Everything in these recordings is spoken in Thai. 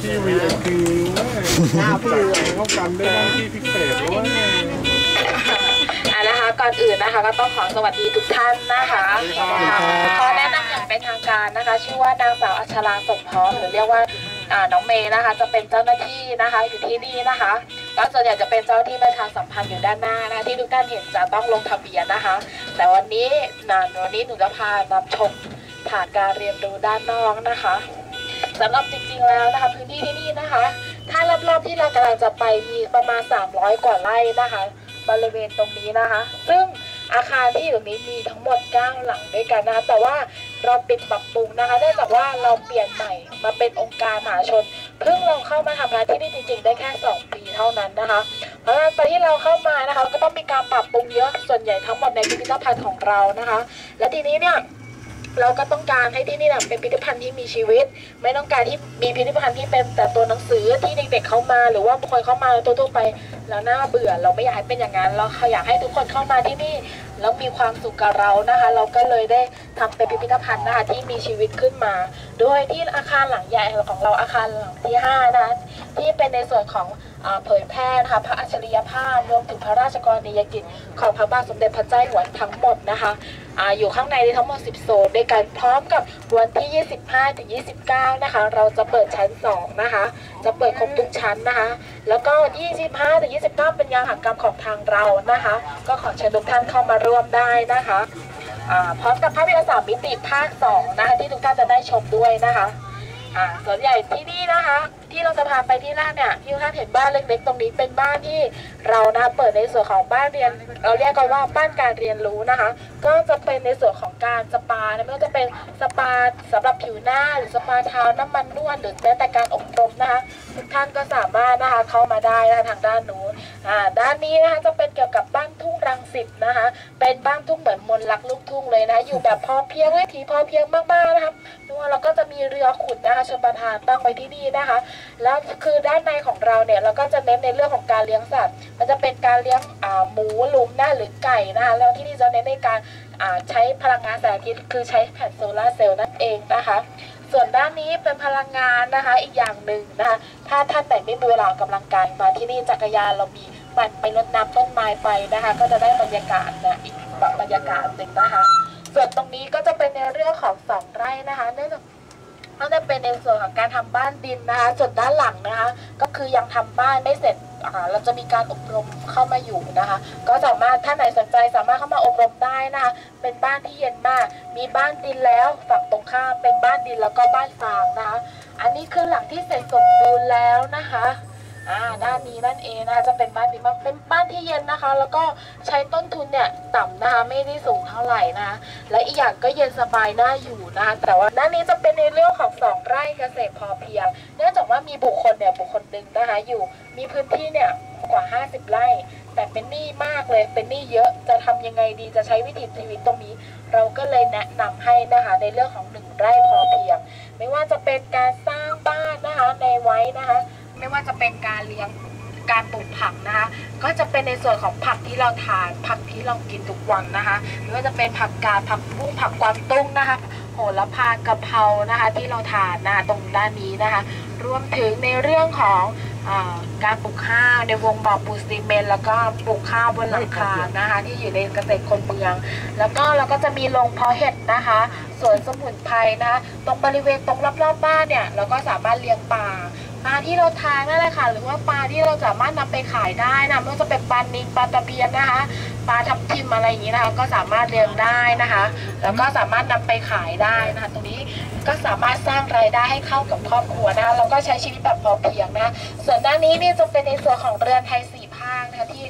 ที่วีเอ็คือหน้าพี่เข้ากันได้บ้างที่พิเศษด้วยอะนะคะก่อนอื่นนะคะก็ต้องขอสวัสดีทุกท่านนะคะขอแนะนำอย่างเป็นทางการนะคะ ชื่อว่านางสาวอัชราสมพรหรือเรียกว่าอ่าน้องเมย์นะคะ จะเป็นเจ้าหน้าที่นะคะอยู่ที่นี่นะคะก็ส่วนใหญ่จะเป็นเจ้าหน้าที่ประชาสัมพันธ์อยู่ด้านหน้านะที่ทุกท่านเห็นจะต้องลงทะเบียนนะคะ แต่วันนี้นะวันนี้หนูจะพานำชม ผ่านการเรียนรู้ด้านนอกนะคะสำหรับจริงๆแล้วนะคะพื้นที่ที่นี่นะคะ ถ้ารอบๆที่เรากำลังจะไปมีประมาณ 300 กว่าไร่นะคะ บริเวณตรงนี้นะคะ ซึ่งอาคารที่อยู่นี้มีทั้งหมด 9 หลังด้วยกันนะคะ แต่ว่าเราปิดปรับปรุงนะคะเนื่องจากว่าเราเปลี่ยนใหม่มาเป็นองค์การมหาชน เพิ่งเราเข้ามาทำงานที่นี่จริง ๆ ได้แค่ 2 ปีเท่านั้นนะคะ เพราะฉะนั้นตอนที่เราเข้ามานะคะ ก็ต้องมีการปรับปรุงเยอะส่วนใหญ่ทั้งหมดในพิพิธภัณฑ์ของเรานะคะ และทีนี้เนี่ย เราก็ต้องการให้ที่นี่นะเป็นพิพิธภัณฑ์ที่มีชีวิต ไม่ต้องการที่มีพิพิธภัณฑ์ที่เป็นแต่ตัวหนังสือที่เด็กๆเข้ามา หรือว่าคนเข้ามาตัวทั่วไปแล้วน่าเบื่อ เราไม่อยากให้เป็นอย่างนั้นเราอยากให้ทุกคนเข้ามาที่นี่แล้วมีความสุขกับเรานะคะ เราก็เลยได้ทำเป็นพิพิธภัณฑ์นะคะที่มีชีวิตขึ้นมา โดยที่อาคารหลังใหญ่ของเราอาคารหลังที่5นะคะที่เป็นในส่วนของเผยแพร่นะคะพระอัจฉริยภาพรวมถึงพระราชกรณียกิจของพระบาทสมเด็จพระเจ้าอยู่หัวทั้งหมดนะคะออยู่ข้างในทั้งหมด 10 โซนด้วยกันพร้อมกับวันที่ 25ถึง29 นะคะ เราจะเปิดชั้น 2 นะคะ จะเปิดครบทุกชั้นนะคะ แล้วก็ 25ถึง29 เป็นงานหักกรรมของทางเรานะคะ ก็ขอเชิญทุกท่านเข้ามาร่วมได้นะคะพร้อมกับภาพยนตร์สามมิติภาค 2 นะคะที่ทุกท่านจะได้ชมด้วยนะคะส่วนใหญ่ที่นี่นะคะ ที่เราจะพาไปที่แรกเนี่ยที่ท่านเห็นบ้านเล็กๆ ตรงนี้เป็นบ้านที่เรานะเปิดในส่วนของบ้านเรียน เราเรียกกันว่าบ้านการเรียนรู้นะคะ ก็จะเป็นในส่วนของการสปานะไม่ว่าจะเป็นสปาสำหรับผิวหน้าหรือสปาเท้าน้ำมันนวดหรือแม้แต่การอบรมนะคะทุกท่านก็สามารถนะคะเข้ามาได้นะทางด้านนู้นอ่าด้านนี้นะคะจะเป็นเกี่ยวกับบ้านทุ่งรังสิตนะคะ เป็นบ้านทุ่งเหมือนมนต์รักลูกทุ่งเลยนะ อยู่แบบพอเพียงวิถีพอเพียงมากๆนะคะนู่นเราก็จะมีเรือขุดนะคะชนประทานตั้งไว้ที่นี่นะคะแล้วคือด้านในของเราเนี่ยเราก็จะเน้นในเรื่องของการเลี้ยงสัตว์ มันจะเป็นการเลี้ยงหมูลุมหน้าหรือไก่นะคะแล้วที่นี่จะเน้นในการใช้พลังงานแสงอาทิตย์คือใช้แผ่นโซลาร์เซลล์นั่นเองนะคะ ส่วนด้านนี้เป็นพลังงานนะคะอีกอย่างหนึ่งนะคะถ้าท่านไหนไม่มีเวลาออกกำลังกายมาที่นี่จักรยานเรามีปั่นไปรดน้ำต้นไม้ไปนะคะ ก็จะได้บรรยากาศนะอีกบรรยากาศหนึ่งนะคะ ส่วนตรงนี้ก็จะเป็นในเรื่องของสองไร่นะคะเนื่องจาก ก็จะเป็นในส่วนของการทำบ้านดินนะคะส่วนด้านหลังนะคะ ก็คือยังทำบ้านไม่เสร็จอ่าเราจะมีการอบรมเข้ามาอยู่นะคะ ก็สามารถท่านไหนสนใจสามารถเข้ามาอบรมได้นะคะ เป็นบ้านที่เย็นมาก มีบ้านดินแล้วฝั่งตรงข้ามเป็นบ้านดินแล้วก็บ้านฟางนะคะ อันนี้คือหลังที่เสร็จสมบูรณ์แล้วนะคะ อ่าด้านนี้นั่นเองนะคะจะเป็นบ้านดินมากเป็นบ้านที่เย็นนะคะ แล้วก็ใช้ต้นทุนเนี่ยต่ำนะคะไม่ได้สูงเท่าไหร่นะ และอีกอย่างก็เย็นสบายน่าอยู่นะคะแต่ว่าด้านนี้จะเป็นในเรื่องของสองไร่เกษตรพอเพียง เนื่องจากว่ามีบุคคลเนี่ยบุคคลหนึ่งนะคะอยู่มีพื้นที่เนี่ยกว่า 50 ไร่ แต่เป็นหนี้มากเลยเป็นหนี้เยอะจะทำยังไงดีจะใช้วิถีชีวิตตรงนี้ เราก็เลยแนะนำให้นะคะในเรื่องของหนึ่งไร่พอเพียง ไม่ว่าจะเป็นการสร้างบ้านนะคะในไว้นะคะ ไม่ว่าจะเป็นการเลี้ยงการปลูกผักนะคะ ก็จะเป็นในส่วนของผักที่เราทาน ผักที่เรากินทุกวันนะคะไม่ว่าจะเป็นผักกาดผักบุ้งผักกวางตุ้งนะคะ โหระพากะเพรานะคะ ที่เราทานนะคะตรงด้านนี้นะคะ รวมถึงในเรื่องของอการปลูกข้าวในวงบ่อปูซีเมนแล้วก็ปลูกข้าวบนหลังคานะคะ ที่อยู่ในเกษตรคนเมือง แล้วก็เราก็จะมีโรงเพาะเห็ดนะคะสวนสมุนไพรนะคะตรงบริเวณตรงรอบๆบ้านเนี่ยเราก็สามารถเลี้ยงปลา ปลาที่เราทานนั่นแหละค่ะ หรือว่าปลาที่เราสามารถนำไปขายได้นะไม่ว่าจะเป็นปลานิลปลาตะเพียนนะคะปลาทับทิมอะไรอย่างนี้นะคะก็สามารถเลี้ยงได้นะคะ แล้วก็สามารถนำไปขายได้นะคะตรงนี้ก็สามารถสร้างรายได้ให้เข้ากับครอบครัวนะคะแล้วก็ใช้ชีวิตแบบพอเพียงนะส่วนด้านนี้เนี่ยจะเป็นในส่วนของเรือนไทยสี่ภาคนะคะที่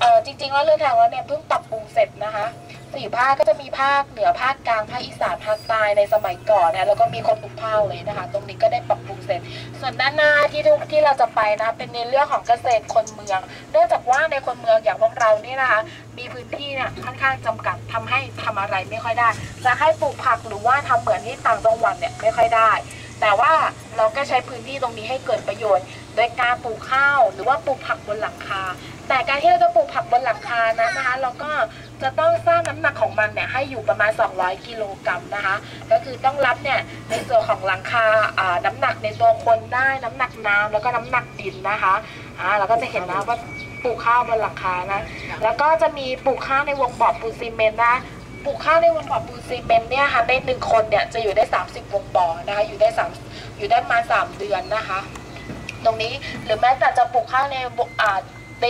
เออจริงๆแล้วเรือนไทยของเราเนี่ยเพิ่งปรับปรุงเสร็จนะคะ สี่ภาคก็จะมีภาคเหนือภาคกลางภาคอีสานภาคใต้ในสมัยก่อนนะแล้วก็มีคนทุกภาคเลยนะคะ ตรงนี้ก็ได้ปรับปรุงเสร็จ ส่วนด้านหน้าที่ทุกที่เราจะไปนะ เป็นในเรื่องของเกษตรคนเมือง เนื่องจากว่าในคนเมืองอย่างพวกเรานี่นะคะ มีพื้นที่เนี่ยค่อนข้างจำกัดทำให้ทำอะไรไม่ค่อยได้ จะให้ปลูกผักหรือว่าทำเหมือนที่ต่างจังหวัดเนี่ยไม่ค่อยได้ แต่ว่าเราก็ใช้พื้นที่ตรงนี้ให้เกิดประโยชน์ โดยการปลูกข้าวหรือว่าปลูกผักบนหลังคา แต่การที่เราจะปลูกผักบนหลังคานั้นนะคะ เราก็จะต้องสร้างน้ำหนักของมันเนี่ยให้อยู่ประมาณ 200 กิโลกรัมนะคะ ก็คือต้องรับเนี่ยในส่วนของหลังคาอ่าน้ำหนักในตัวคนได้น้ำหนักน้ำแล้วก็น้ำหนักดินนะคะอ่าเราก็จะเห็นนะว่าปลูกข้าวบนหลังคานะ แล้วก็จะมีปลูกข้าวในวงบ่อปูนซีเมนต์นะ ปลูกข้าวในวงบ่อปูนซีเมนต์เนี่ยค่ะในหนึ่งคนเนี่ยจะอยู่ได้ 30วงบ่อนะคะอยู่ได้สามอยู่ได้ประมาณสามเดือนนะคะ ตรงนี้หรือแม้แต่จะปลูกข้าวในอ่าใน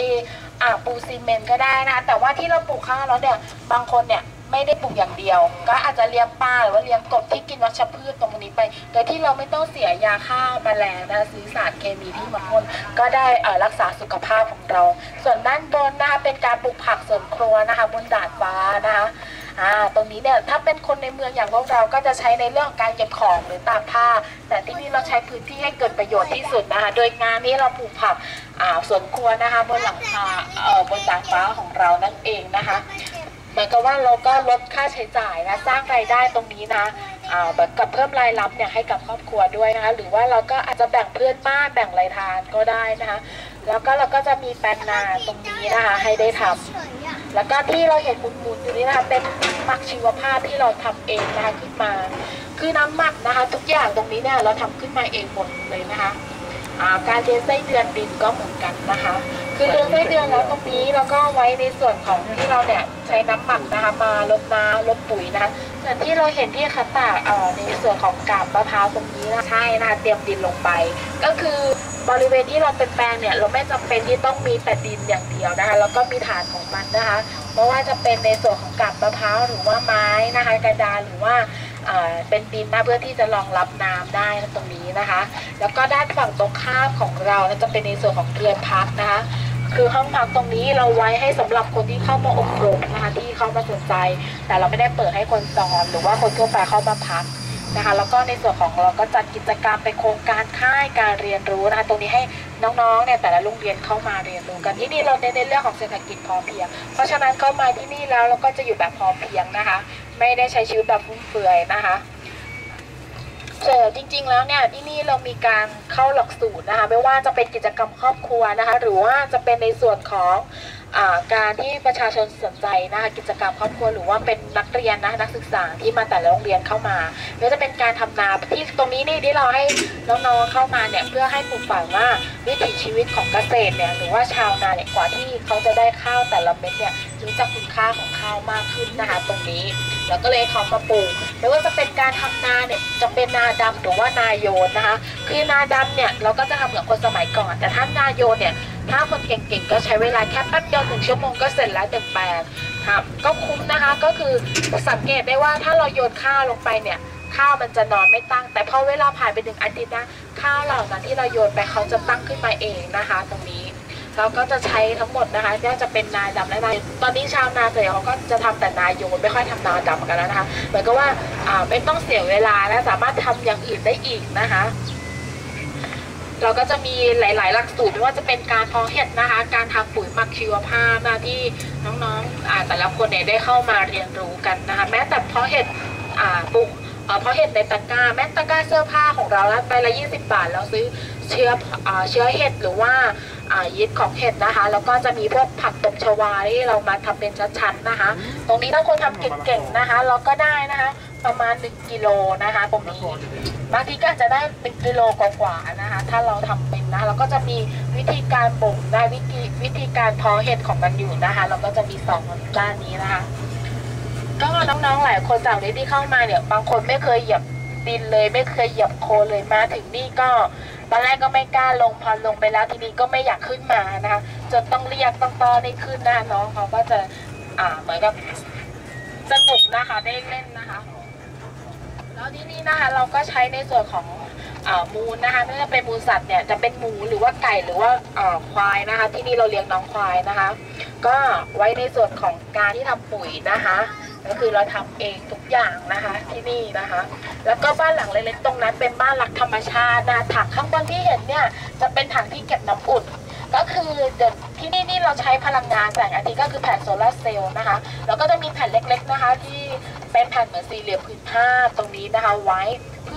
อ่าปูซีเมนต์ก็ได้นะคะแต่ว่าที่เราปลูกข้าวแล้วเนี่ยบางคนเนี่ยไม่ได้ปลูกอย่างเดียว ก็อาจจะเลี้ยงปลาหรือว่าเลี้ยงกบที่กินวัชพืชตรงนี้ไป โดยที่เราไม่ต้องเสียยาฆ่าแมลงนะซื้อสารเคมีที่มาพ่นก็ได้เอ่อรักษาสุขภาพของเรา ส่วนด้านบนนะคะเป็นการปลูกผักสวนครัวนะคะบนดาดฟ้านะคะ ตรงนี้เนี่ยถ้าเป็นคนในเมืองอย่างพวกเราก็จะใช้ในเรื่องการเก็บของหรือตากผ้า แต่ที่นี่เราใช้พื้นที่ให้เกิดประโยชน์ที่สุดนะคะโดยงานนี้เราปลูกผักอ่าสวนครัวนะคะบนหลังคาเอ่อบนดาดฟ้าของเรานั่นเองนะคะเหมือนกับว่าเราก็ลดค่าใช้จ่ายนะสร้างรายได้ตรงนี้นะอ่าแบบกับเพิ่มรายรับเนี่ยให้กับครอบครัวด้วยนะคะหรือว่าเราก็อาจจะแบ่งเพื่อนบ้านแบ่งรายทานก็ได้นะคะแล้วก็เราก็จะมีแปลงนาตรงนี้นะคะให้ได้ทำ แล้วก็ที่เราเห็นหมุนๆอยู่นี้นะคะเป็นหมักชีวภาพที่เราทำเองนะคะขึ้นมา คือน้ำหมักนะคะ ทุกอย่างตรงนี้เนี่ยเราทำขึ้นมาเองหมดเลยนะคะการเลี้ยงไส้เดือนดินก็เหมือนกันนะคะ คือเลี้ยงไส้เดือนแล้วตรงนี้เราก็ไว้ในส่วนของที่เราเนี่ยใช้น้ำหมักนะคะมาลดน้ำลดปุ๋ยนะส่วนที่เราเห็นที่คัตตาเอ่อในส่วนของกาบมะพร้าวตรงนี้นะใช่นะคะเตรียมดินลงไป ก็คือบริเวณที่เราเป็นแปลงเนี่ยเราไม่จำเป็นที่ต้องมีแต่ดินอย่างเดียวนะคะแล้วก็มีฐานของมันนะคะเพราะว่าจะเป็นในส่วนของกาบมะพร้าวหรือว่าไม้นะคะกระดานหรือว่าเป็นดินนะเพื่อที่จะรองรับน้ำได้นะตรงนี้นะคะ แล้วก็ด้านฝั่งตรงข้ามของเราจะเป็นในส่วนของเรือนพักนะคะ คือห้องพักตรงนี้เราไว้ให้สำหรับคนที่เข้ามาอบรมนะคะที่เข้ามาสนใจ แต่เราไม่ได้เปิดให้คนสอนหรือว่าคนทั่วไปเข้ามาพักนะคะแล้วก็ในส่วนของเราก็จัดกิจกรรมเป็นโครงการค่ายการเรียนรู้นะคะตรงนี้ให้น้องๆเนี่ยแต่ละโรงเรียนเข้ามาเรียนรู้กันที่นี่เราเน้นในเรื่องของเศรษฐกิจพอเพียง เพราะฉะนั้นเข้ามาที่นี่แล้วเราก็จะอยู่แบบพอเพียงนะคะ ไม่ได้ใช้ชีวิตแบบฟุ่มเฟือยนะคะ เออจริง ๆ แล้วเนี่ยที่นี่เรามีการเข้าหลักสูตรนะคะไม่ว่าจะเป็นกิจกรรมครอบครัวนะคะ หรือว่าจะเป็นในส่วนของอการที่ประชาชนสนใจนะคะกิจกรรมครอบครัวหรือว่าเป็นนักเรียนนะนักศึกษาที่มาแต่ละโรงเรียนเข้ามาไม่ว่าจะเป็นการทำนาที่ตรงนี้นี่ที่เราให้น้องๆเข้ามาเนี่ยเพื่อให้ปลูกฝังว่าวิถีชีวิตของเกษตรเนี่ยหรือว่าชาวนาเนี่ยกว่าที่เขาจะได้ข้าวแต่ละเม็ดเนี่ย รู้จักคุณค่าของข้าวมากขึ้นนะคะตรงนี้ แล้วก็เลยเขามาปลูกไม่ว่าจะเป็นการทำนาเนี่ยจะเป็นนาดำหรือว่านาโยนนะคะ คือนาดำเนี่ยเราก็จะทำเหมือนคนสมัยก่อน แต่ถ้านาโยนเนี่ยถ้าคนเก่งๆก็ใช้เวลาแค่แป๊บเดียวหนึ่งชั่วโมงก็เสร็จแล้วเต็มแปลงครับก็คุ้มนะคะก็คือสังเกตได้ว่าถ้าเราโยนข้าวลงไปเนี่ยข้าวมันจะนอนไม่ตั้ง แต่พอเวลาผ่านไปหนึ่งอาทิตย์นะข้าวเหล่านั้นที่เราโยนไปเขาจะตั้งขึ้นมาเองนะคะ ตรงนี้ เราก็จะใช้ทั้งหมดนะคะก็จะเป็นนาดำและนาตอนนี้ชาวนาส่วนใหญ่เขาก็จะทำแต่นาโยนไม่ค่อยทำนาดำกันแล้วนะคะเหมือนกับว่าไม่ต้องเสียเวลาและสามารถทำอย่างอื่นได้อีกนะคะเราก็จะมีหลาย ๆ หลักสูตรไม่ว่าจะเป็นการเพาะเห็ดนะคะ การทำปุ๋ยหมักชีวภาพนะที่น้องๆอแต่ละคนเนี่ยได้เข้ามาเรียนรู้กันนะคะ แม้แต่เพาะเห็ดปลูกเอ่อเพาะเห็ดในตะกร้าแม้ตะกร้าเสื้อผ้าของเราแล้วใบละ 20 บาท เราซื้อเชื้อเชื้อเห็ดหรือว่า ยีสต์ของเห็ดนะคะ แล้วก็จะมีพวกผักตบชวาที่เรามาทำเป็นชั้นๆนะคะ ตรงนี้ถ้าคนทำเก่งๆนะคะ เราก็ได้นะคะ ประมาณ 1กิโลนะคะ ตรงนี้บางทีก็อาจจะได้เป็นกิโลกว่าๆนะคะ ถ้าเราทำเป็นนะเราก็จะมีวิธีการบ่มได้วิธีวิธีการเพาะเห็ดของมันอยู่นะคะ เราก็จะมีสองด้านนี้นะคะ ก็น้องๆหลายคนจากนี้ที่เข้ามาเนี่ย บางคนไม่เคยเหยียบดินเลยไม่เคยเหยียบโคลนเลยมาถึงนี่ก็ ตอนแรกก็ไม่กล้าลงพอลงไปแล้วทีนี้ก็ไม่อยากขึ้นมานะคะจนต้องเรียกต้องต้อนให้ขึ้นนะน้องเขาก็จะอ่าเหมือนกับสนุกนะคะได้เล่นนะคะ แล้วที่นี่นะคะเราก็ใช้ในส่วนของอมูลนะคะไม่ว่าเป็นมูลสัตว์เนี่ยจะเป็นหมูหรือว่าไก่หรือว่าอ่าควายนะคะ ที่นี่เราเลี้ยงน้องควายนะคะ ก็ไว้ในส่วนของการที่ทำปุ๋ยนะคะ ก็คือเราทำเองทุกอย่างนะคะที่นี่นะคะ แล้วก็บ้านหลังเล็กๆตรงนั้นเป็นบ้านหลักธรรมชาตินะถังข้างบนที่เห็นเนี่ยจะเป็นถังที่เก็บน้ำอุ่น ก็คือเดี๋ยวที่นี่นี่เราใช้พลังงานแสงอาทิตย์ก็คือแผ่นโซลาร์เซลล์นะคะแล้วก็จะมีแผ่นเล็กๆนะคะที่เป็นแผ่นเหมือนสี่เหลี่ยมผืนผ้าตรงนี้นะคะไว้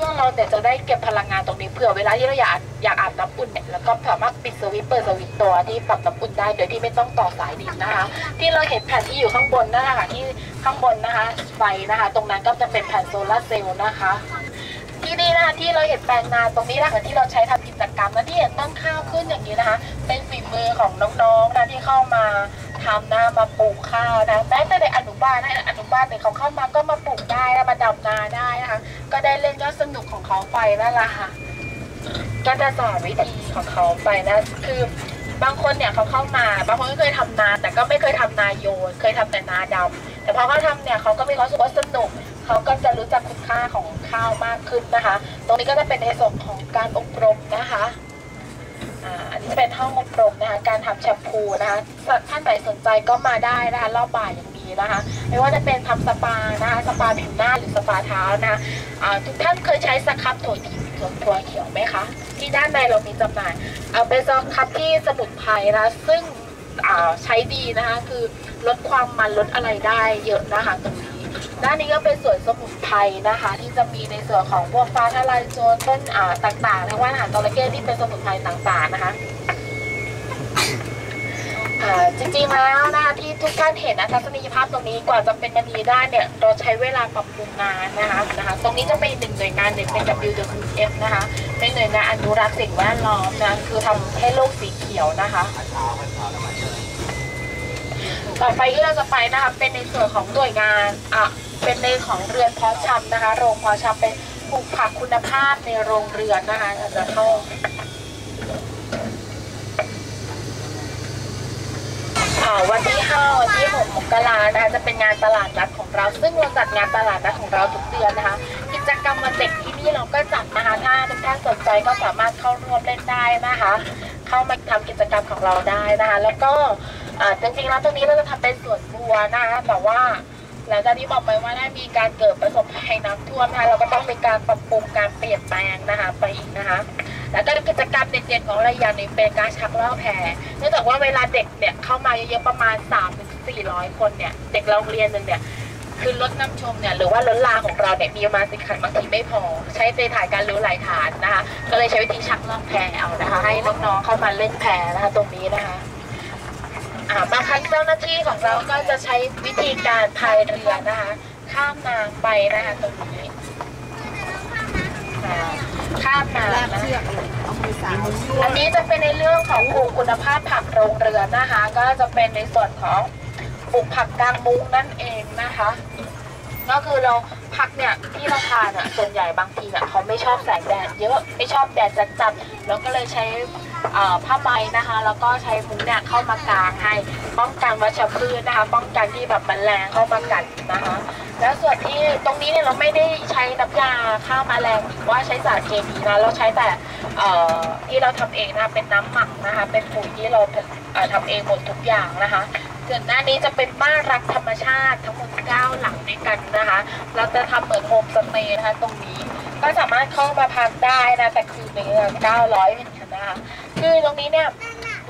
เพื่อพื่อเราเนี่ยจะได้เก็บพลังงานตรงนี้เผื่อเวลาที่เราอยากอยากอาบน้ำอุ่นเนี่ยแล้วก็สามารถปิดสวิตช์เปิดสวิตช์ตัวที่ปรับน้ำอุ่นได้โดยที่ไม่ต้องต่อสายดินนะคะ ที่เราเห็นแผ่นที่อยู่ข้างบนนั่นแหละค่ะที่ข้างบนนะคะไฟนะคะ ตรงนั้นก็จะเป็นแผ่นโซลาร์เซลล์นะคะที่นี่นะคะที่เราเห็นแปลงนาตรงนี้นะคะที่เราใช้ทำกิจกรรมและที่เห็นต้นข้าวขึ้นอย่างนี้นะคะ เป็นฝีมือของน้องๆนะที่เข้ามา ทำนามาปลูกข้าวนะแม้แต่ในอนุบาลนะอนุบาลเนี่ยเขาเข้ามาก็มาปลูกได้นะมาดำนาได้นะคะก็ได้เล่นก็สนุกของเขาไปนั่นแหละค่ะก็จะสอนวิธีของเขาไปนะคือบางคนเนี่ยเขาเข้ามา บางคนก็เคยทำนา แต่ก็ไม่เคยทำนาโยน เคยทำแต่นาดำแต่พอเขาทำเนี่ยเขาก็มีความสึกว่าสนุก เขาก็จะรู้จักคุณค่าของข้าวมากขึ้นนะคะ ตรงนี้ก็จะเป็นในส่วนของการอบรมนะคะ อันนี้จะเป็นห้องอบรมนะคะการทำแชมพูนะคะท่านไหนสนใจก็มาได้นะคะรอบบ่ายอย่างนี้นะคะ ไม่ว่าจะเป็นทำสปานะคะสปาผิวหน้าหรือสปาเท้านะคะทุกท่านเคยใช้สครับถั่วทิพย์ถั่วถั่วเขียวไหมคะ ที่ด้านในเรามีจำหน่ายเอาเป็นสครับที่สมุนไพรนะซึ่งใช้ดีนะคะคือลดความมันลดอะไรได้เยอะนะคะตรงนี้ ด้านนี้ก็เป็นส่วนสมุนไพรนะคะ ที่จะมีในส่วนของพวกฟ้าทะลายโจรต้นอ่าต่างๆในว่าอาหารจระเข้ที่เป็นสมุนไพรต่างๆนะคะอ่าจริงๆแล้วนะคะที่ทุกท่านเห็นนะทัศนียภาพตรงนี้กว่าจะเป็นมันนี้ได้เนี่ยเราใช้เวลาปรับปรุงงานนะคะนะคะตรงนี้จะเป็นหนึ่งหน่วยงานหนึ่งเป็น WWF นะคะเป็นหน่วยงานอนุรักษ์สิ่งแวดล้อมนะคือทำให้โลกสีเขียวนะคะ ต่อไปที่เราจะไปนะคะเป็นในส่วนของหน่วยงานอะเป็นในของเรือนเพาะชำนะคะ โรงเพาะชำเป็นปลูกผักคุณภาพในโรงเรือนนะคะเราจะเข้าวันที่5วันที่6มกรานะคะจะเป็นงานตลาดนัดของเรา ซึ่งเราจัดงานตลาดนัดของเราทุกเดือนนะคะ กิจกรรมวันเด็กที่นี่เราก็จัดนะคะถ้าทุกท่านสนใจก็สามารถเข้าร่วมเล่นได้นะคะ เข้ามาทำกิจกรรมของเราได้นะคะ แล้วก็ จริงๆแล้วตรงนี้เราจะทำเป็นสวนบัวนะคะแต่ว่าหลังจากที่บอกไปว่าได้มีการเกิดประสบภัยน้ำท่วมนะคะเราก็ต้องมีการปรับปรุงการเปลี่ยนแปลงนะคะไปอีกนะคะแล้วก็กิจกรรมเด่นๆของเราอย่างหนึ่งเป็นการชักล่อแพเนื่องจากว่าเวลาเด็กเนี่ยเข้ามาเยอะๆประมาณ3ถึง400 คนเนี่ยเด็กโรงเรียนหนึ่งเนี่ยคือรถน้ำชมเนี่ยหรือว่ารถลาของเราเนี่ยมีประมาณสิคันบางทีไม่พอ ใช้ในถ่ายการรู้หลายฐานนะคะก็เลยใช้วิธีชักล่องแพเอานะคะ ให้น้องๆเข้ามาเล่นแพนะคะตรงนี้นะคะ บางครั้งเจ้าหน้าที่ของเราก็จะใช้วิธีการพายเรือนะคะ ข้ามนางไปนะคะตรงนี้ข้ามนางลากนะอันนี้จะเป็นในเรื่องของปลูกคุณภาพผักโรงเรือนนะคะ ก็จะเป็นในส่วนของปลูกผักกลางมุ้งนั่นเองนะคะ ก็คือเราผักเนี่ยที่เราทานอะส่วนใหญ่บางทีเนี่ยเขาไม่ชอบแสงแดดเยอะไม่ชอบแดดจัดๆแล้วก็เลยใช้ผ้าใบนะคะ แล้วก็ใช้มุ้งเนี่ยเข้ามากางให้ป้องกันวัชพืชนะคะ ป้องกันที่แบบแมลงเข้ามากัดนะคะ แล้วส่วนที่ตรงนี้เนี่ยเราไม่ได้ใช้น้ำยาฆ่าแมลงหรือว่าใช้สารเคมีนะเราใช้แต่ที่เราทำเองนะเป็นน้ำหมักนะคะ เป็นปุ๋ยที่เราเอ่อทำเองหมดทุกอย่างนะคะ ส่วนหน้านี้จะเป็นบ้านรักธรรมชาติทั้งหมด9หลังด้วยกันนะคะ เราจะทำเหมือนโฮมสเตย์นะคะตรงนี้ก็สามารถเข้ามาพักได้นะ แต่คือเป็น900เป็นกันนะคะคือตรงนี้เนี่ย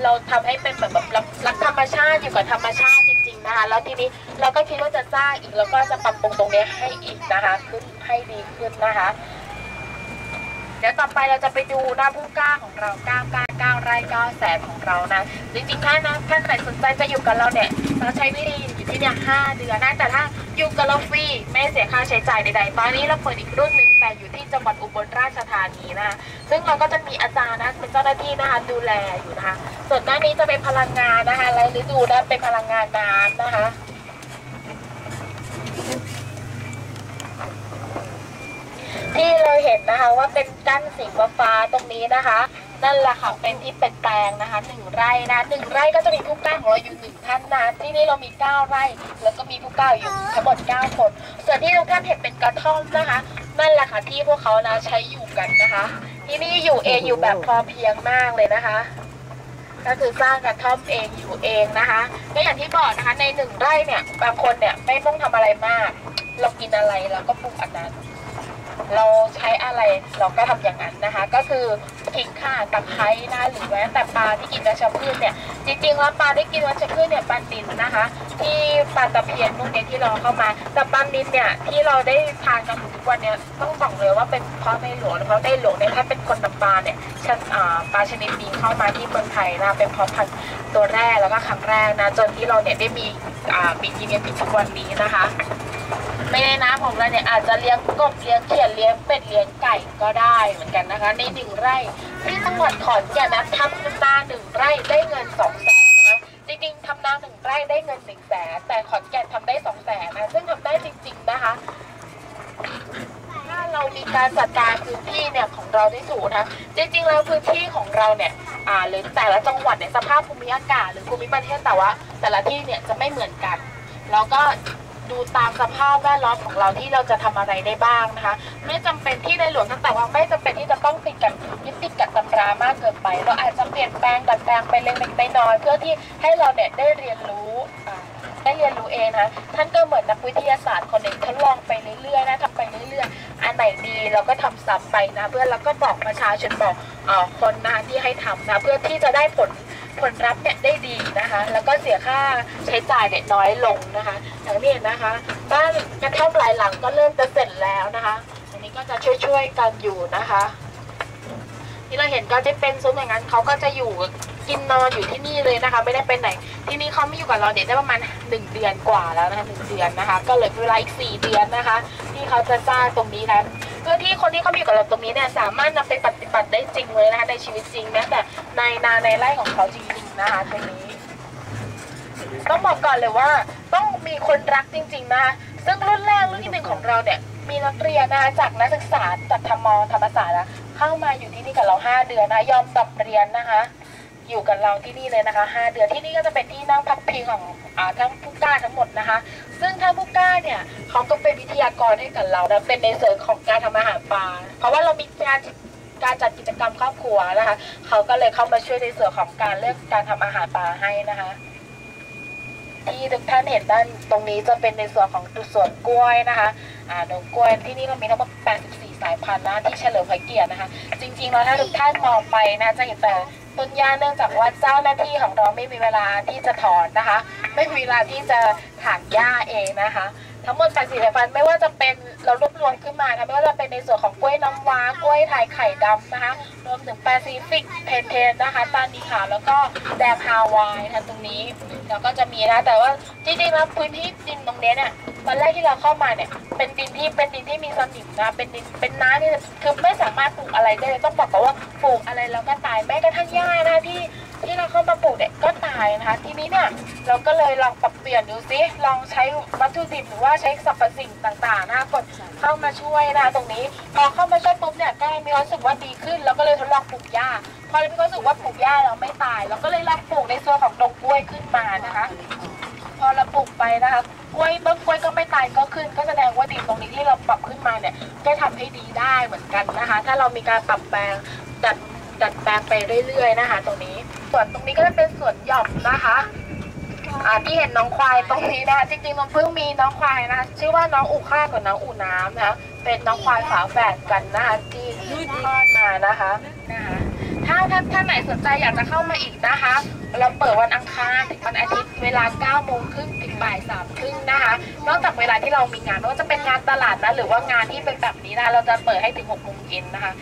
เราทำให้เป็นแบบแบบรักรักธรรมชาติอยู่กับธรรมชาติจริงๆนะคะแล้วทีนี้เราก็คิดว่าจะสร้างอีกแล้วก็จะปรับปรุงตรงนี้ให้อีกนะคะ ขึ้นให้ดีขึ้นนะคะ ดี๋ยวต่อไปเราจะไปดูหน้าผู้กล้าของเรา9 9 9ไร่9แสนของเรานะจริงๆถ้านะถ้าใครสนใจจะอยู่กับเราเนี่ยเราใช้วิธีอยู่ที่เนี่ย5เดือนนะแต่ถ้าอยู่กับเราฟรีไม่เสียค่าใช้จ่ายใดๆตอนนี้เราเปิดอีกรุ่นหนึ่งแต่อยู่ที่จังหวัดอุบลราชธานีนะซึ่งเราก็จะมีอาจารย์นะเป็นเจ้าหน้าที่นะคะดูแลอยู่นะคะส่วนด้านนี้จะเป็นพลังงานนะคะไรฤดูนะเป็นพลังงานน้ำนะคะ ที่เราเห็นนะคะว่าเป็นกั้นสีฟ้าตรงนี้นะคะ นั่นแหละค่ะเป็นที่เป็นแปลงนะคะหนึ่งไร่นะหนึ่งไร่ก็จะมีผู้กล้าของเราอยู่หนึ่งท่านนะที่นี่เรามีเก้าไร่ แล้วก็มีผู้กล้าอยู่ทั้งหมดเก้าคน ส่วนที่ทุกท่านเห็นเป็นกระท่อมนะคะนั่นแหละค่ะที่พวกเขานะใช้อยู่กันนะคะ ที่นี่อยู่เองอยู่แบบพอเพียงมากเลยนะคะก็คือสร้างกระท่อมเองอยู่เองนะคะก็อย่างที่บอกนะคะ ในหนึ่งไร่เนี่ยบางคนเนี่ยไม่ต้องทำอะไรมาก เรากินอะไรเราก็ปลูกอันนั้น เราใช้อะไรเราก็ทำอย่างนั้นนะคะ ก็คือขิงข่าตะไคร้นะหรือแม้แต่ปลาที่กินวัชพืชเนี่ยจริงๆแล้วปลาที่กินวัชพืชเนี่ยปลานิลนะคะ ที่ปลาตะเพียนพวกนี้ที่เราเข้ามา แต่ปลานิลเนี่ยที่เราได้ทานกันทุกวันเนี่ยต้องบอกเลยว่าเป็นเพราะในหลวงเพราะในหลวงเนี่ยถ้าเป็นคนนำปลาเนี่ยชันปลาชนิดนี้เข้ามาที่เมืองไทยนะเป็นเพราะพันธุ์ตัวแรกแล้วก็ครั้งแรกนะจนที่เราเนี่ยได้มีอ่าปีกินกันถึงทุกวันนี้นะคะ ไม่ได้นะผมเราเนี่ยอาจจะเลี้ยงกบเลี้ยงเขียดเลี้ยงเป็ดเลี้ยงไก่ก็ได้เหมือนกันนะคะ ในหนึ่งไร่ที่จังหวัดขอนแก่นนะทำนาหนึ่งไร่ได้เงินสองแสนนะคะจริงๆทำนาหนึ่งไร่ได้เงินหนึ่งแสนแต่ขอนแก่นทำได้สองแสนนะซึ่งทำได้จริง ๆนะคะถ้าเรามีการจัดการพื้นที่เนี่ยของเราได้ถูกนะจริงๆแล้วพื้นที่ของเราเนี่ยอ่าหรือแต่ละจังหวัดเนี่ยสภาพภูมิอากาศ หรือภูมิประเทศแต่ว่า แต่ละที่เนี่ยจะไม่เหมือนกัน แล้วก็ ดูตามสภาพแวดล้อมของเราที่เราจะทำอะไรได้บ้างนะคะ ไม่จำเป็นที่ในหลวงตั้งแต่ว่าไม่จำเป็นที่จะต้องติดกับยึดติดกับตำรามากเกินไป เราอาจจะเปลี่ยนแปลงดัดแปลงไปเล็กๆน้อยๆเพื่อที่ให้เราเนี่ยได้เรียนรู้ได้เรียนรู้เองนะท่านก็เหมือนนักวิทยาศาสตร์คนหนึ่งทดลองไปเรื่อยๆนะทำไปเรื่อยๆ อันไหนดีเราก็ทำซ้ำไปนะเพื่อแล้วก็บอกประชาชนบอกเอ่อคนนะที่ให้ทำนะเพื่อที่จะได้ผล ผลลัพธ์เนี่ยได้ดีนะคะ แล้วก็เสียค่าใช้จ่ายเนี่ยน้อยลงนะคะอย่างนี้นะคะบ้านกระท่อมหลายหลังก็เริ่มจะเสร็จแล้วนะคะอันนี้ก็จะช่วยๆกันอยู่นะคะ ที่เราเห็นก็จะเป็นซุ้มอย่างนั้นเขาก็จะอยู่กินนอนอยู่ที่นี่เลยนะคะ ไม่ได้ไปไหน ที่นี่เขาไม่อยู่กับเราเด็กได้ประมาณหนึ่งเดือนกว่าแล้วนะคะหนึ่งเดือนนะคะ ก็เหลือเวลาอีกสี่เดือนนะคะ ที่เขาจะจ้างตรงนี้นะ เพื่อที่คนที่เขามาอยู่กับเราตรงนี้เนี่ยสามารถนำไปปฏิบัติได้จริงเลยนะคะในชีวิตจริงแม้แต่ในนาในไร่ของเขาจริงๆนะคะตรงนี้ ต้องบอกก่อนเลยว่า ต้องมีคนรักจริง ๆ นะคะซึ่งรุ่นแรกรุ่นที่หนึ่งของเราเนี่ยมีนักเรียนนะคะจากนักศึกษาจากธรรมธรรมศาสตร์นะเข้ามาอยู่ที่นี่กับเราห้าเดือนนะยอมตับเรียนนะคะ อยู่กับเราที่นี่เลยนะคะห้าเดือนที่นี่ก็จะเป็นที่นั่งพักพิงของอ่าทั้งผู้กล้าทั้งหมดนะคะ ซึ่งท่านผู้กล้าเนี่ยเขาก็เป็นวิทยากรให้กับเรานะเป็นในเส่วนของการทำอาหารปลาเพราะว่าเรามีการการจัดกิจกรรมครอบครัวนะคะเขาก็เลยเข้ามาช่วยในส่วนของการเลือกการทำอาหารปลาให้นะคะ ที่ทุกท่านเห็นด้านตรงนี้จะเป็นในส่วนของสวนกล้วยนะคะอ่าดงกล้วยที่นี่เรามีทั้งหมด 84 สายพันธุ์นะที่เฉลิมพระเกียรตินะคะ จริงๆแล้วถ้าทุกท่านมองไปนะจะเห็นแต่ ต้นหญ้าเนื่องจากว่าเจ้าหน้าที่ของเราไม่มีเวลาที่จะถอนนะคะ ไม่มีเวลาที่จะถางหญ้าเองนะคะ ทั้งหมด84สายพันธุ์ไม่ว่าจะเป็นเรารวบรวมขึ้นมานะไม่ว่าจะเป็นในส่วนของกล้วยน้ำว้ากล้วยไทยไข่ดำนะคะรวมถึงแปซิฟิกเพนเทนนะคะตานีขาวแล้วก็แดงฮาวายทันตรงนี้แล้วก็จะมีนะแต่ว่าจริงๆแล้วพื้นที่ดินตรงเนี้เนี่ย ตอนแรกที่เราเข้ามาเนี่ย เป็นดินที่เป็นดินที่มีสนิมนะ เป็นดินเป็นน้ำนี่คือไม่สามารถปลูกอะไรได้เลยต้องบอกก่อนว่าปลูกอะไรแล้วก็ตายแม้กระทั่งหญ้านะที่ที่เราเข้ามาปลูกเนี่ยก็ตายนะคะ ทีนี้เนี่ยเราก็เลยลองปรับเปลี่ยนดูซิลองใช้วัตถุดิบหรือว่าใช้สรรพสิ่งต่างๆนะคะกดเข้ามาช่วยนะตรงนี้พอเข้ามาช่วยปุ๊บเนี่ยก็มีความรู้สึกว่าดีขึ้นแล้วก็เลยทดลองปลูกหญ้าพอเรามีความรู้สึกว่าปลูกหญ้าเราไม่ตาย เราก็เลยลองปลูกในส่วนของดงกล้วยขึ้นมานะคะ พอเราปลูกไปนะคะ กล้วยต้นกล้วยก็ไม่ตายก็ขึ้น ก็แสดงว่าดินตรงนี้ที่เราปรับขึ้นมาเนี่ยก็ทำให้ดีได้เหมือนกันนะคะ ถ้าเรามีการปรับแปลงดัดดัดแปลงไปเรื่อยๆนะคะ ตรงนี้ส่วนตรงนี้ก็จะเป็นส่วนหย่อมนะคะอ่าที่เห็นน้องควายตรงนี้นะคะจริงๆมันเพิ่งมีน้องควายนะชื่อว่าน้องอู่ข้ากับน้องอู่น้ำนะเป็นน้องควายฝาแฝดกันนะคะที่คลอดมานะคะนะคะ ถ้าท่านท่านไหนสนใจอยากจะเข้ามาอีกนะคะ เราเปิดวันอังคารถึงวันอาทิตย์เวลา9โมงครึ่งถึงบ่ายสามครึ่งนะคะ นอกจากเวลาที่เรามีงานไม่ว่าจะเป็นงานตลาดนะหรือว่างานที่เป็นแบบนี้นะคะเราจะเปิดให้ถึง6โมงเย็นนะคะ